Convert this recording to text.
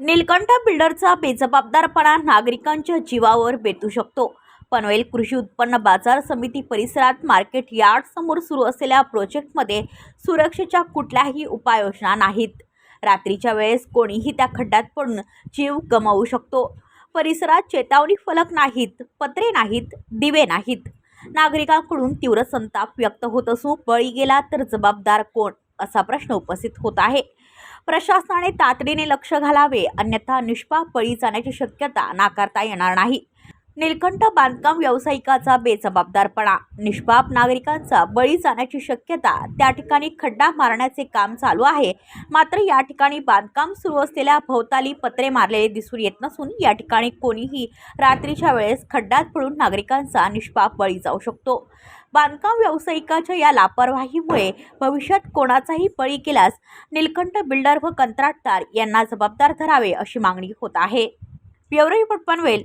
नीलकंठ बिल्डरचा बेजबाबदारपणा नागरिकांच्या जीवावर बेतू शकतो. पनवेल कृषी उत्पन्न बाजार समिती परिसरात मार्केट यार्ड समोर सुरू असलेल्या प्रोजेक्टमध्ये सुरक्षेच्या कुठल्याही उपाययोजना नाहीत. रात्रीच्या वेळेस कोणीही त्या खड्ड्यात पडून जीव गमावू शकतो. परिसरात चेतावणी फलक नाहीत पत्रे नाहीत दिवे नाहीत. नागरिकांकडून तीव्र संताप व्यक्त होत असून बळी गेला तर जबाबदार कोण? असा प्रश्न उपस्थित होत आहे. प्रशासनाने तातडीने लक्ष घालावे अन्यथा निष्पाप बळी जाण्याची शक्यता नाकारता येणार नाही. निलकंठ बांधकाम व्यावसायिकाचा बेजबाबदारपणा. निष्पाप नागरिकांचा बळी जाण्याची शक्यता त्या ठिकाणी खड्डा मारण्याचे काम चालू आहे. मात्र या ठिकाणी बांधकाम सुरू असलेल्या भोवताली पत्रे मारलेले दिसून येत नसून या ठिकाणी कोणीही रात्रीच्या वेळेस खड्ड्यात पडून नागरिकांचा निष्पाप बळी जाऊ शकतो. बांधकाम व्यावसायिकाच्या या लापरवाहीमुळे भविष्यात कोणाचाही बळी केल्यास निलकंठ बिल्डर व कंत्राटदार यांना जबाबदार धरावे अशी मागणी होत आहे. Bureau report Panvel.